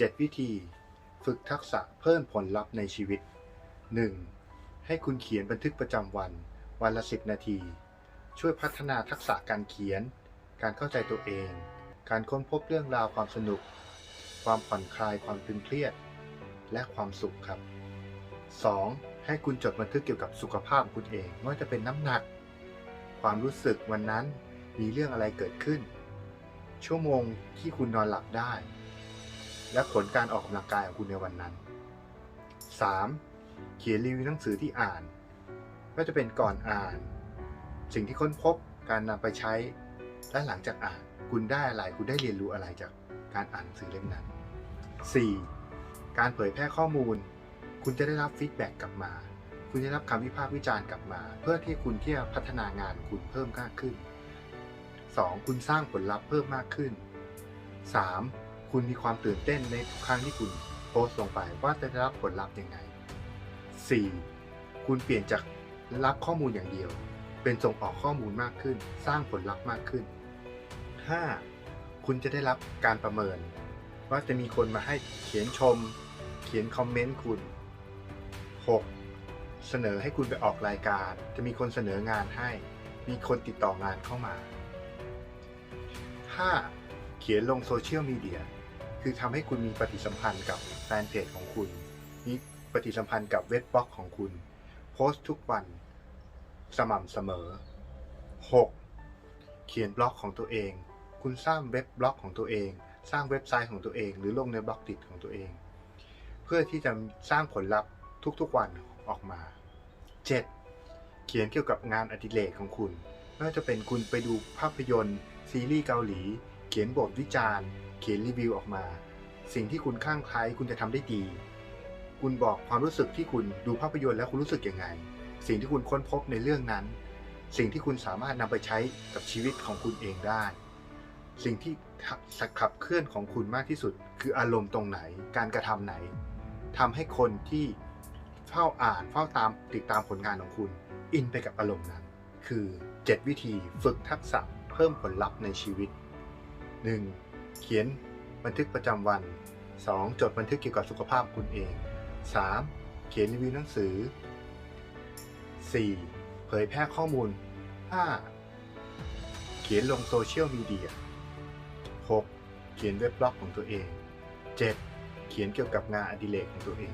7 วิธี ฝึกทักษะเพิ่มผลลัพธ์ในชีวิต 1. ให้คุณเขียนบันทึกประจำวัน วันละ 10 นาที ช่วยพัฒนาทักษะการเขียน การเข้าใจตัวเอง การค้นพบเรื่องราวความสนุก ความผ่อนคลายความตึงเครียด และความสุขครับ 2. ให้คุณจดบันทึกเกี่ยวกับสุขภาพคุณเองไม่ว่าจะเป็นน้ำหนัก ความรู้สึกวันนั้นมีเรื่องอะไรเกิดขึ้น ชั่วโมงที่คุณนอนหลับได้ และผลการออกกำลังกายของคุณในวันนั้น 3. เขียนรีวิวหนังสือที่อ่านว่าจะเป็นก่อนอ่าน สิ่งที่ค้นพบการนำไปใช้ และหลังจากอ่าน คุณได้อะไรคุณได้เรียนรู้อะไรจากการอ่านหนังสือเล่มนั้น 4. การเผยแพร่ข้อมูล คุณจะได้รับฟีดแบ็กกลับมา คุณจะได้รับคำวิพากษ์วิจารณ์กลับมา เพื่อที่คุณที่จะพัฒนางานคุณเพิ่มมากขึ้น 2. คุณสร้างผลลัพธ์เพิ่มมากขึ้น 3. คุณมีความตื่นเต้นในทุกครั้งที่คุณโพสต์ลงไปว่าจะได้รับผลลัพธ์ยังไง 4. คุณเปลี่ยนจากรับข้อมูลอย่างเดียว เป็นส่งออกข้อมูลมากขึ้น สร้างผลลัพธ์มากขึ้น 5. คุณจะได้รับการประเมิน ว่าจะมีคนมาให้เขียนชม เขียนคอมเมนต์คุณ 6. เสนอให้คุณไปออกรายการ จะมีคนเสนองานให้ มีคนติดต่องานเข้ามา 5. เขียนลงโซเชียลมีเดีย คือทำให้คุณมีปฏิสัมพันธ์กับแฟนเพจของคุณ มีปฏิสัมพันธ์กับเว็บบล็อกของคุณ โพสต์ทุกวันสม่ำเสมอ 6. เขียนบล็อกของตัวเอง คุณสร้างเว็บบล็อกของตัวเอง สร้างเว็บไซต์ของตัวเอง หรือลงในบล็อกดิของตัวเอง เพื่อที่จะสร้างผลลัพธ์ทุกๆวันออกมา 7. เขียนเกี่ยวกับงานอดิเรกของคุณไม่ว่าจะเป็นคุณไปดูภาพยนตร์ ซีรีส์เกาหลี เขียนบทวิจารณ์ เขียนรีวิวออกมา สิ่งที่คุณข้างใคล้ายคุณจะทำได้ดี คุณบอกความรู้สึกที่คุณดูภาพยนตร์แล้วคุณรู้สึกยังไง สิ่งที่คุณค้นพบในเรื่องนั้น สิ่งที่คุณสามารถนำไปใช้กับชีวิตของคุณเองได้ สิ่งที่ขับเคลื่อนของคุณมากที่สุด คืออารมณ์ตรงไหน การกระทำไหนทำให้คนที่เฝ้าอ่านเฝ้าตามติดตามผลงานของคุณ อินไปกับอารมณ์นั้น คือ 7 วิธีฝึกทักษะเพิ่มผลลัพธ์ในชีวิต 1. เขียนบันทึกประจำวัน 2. จดบันทึกเกี่ยวกับสุขภาพคุณเอง 3. เขียนรีวิวหนังสือ 4. เผยแพร่ข้อมูล 5. เขียนลงโซเชียลมีเดีย 6. เขียนเว็บบล็อกของตัวเอง 7. เขียนเกี่ยวกับงานอดิเรกของตัวเอง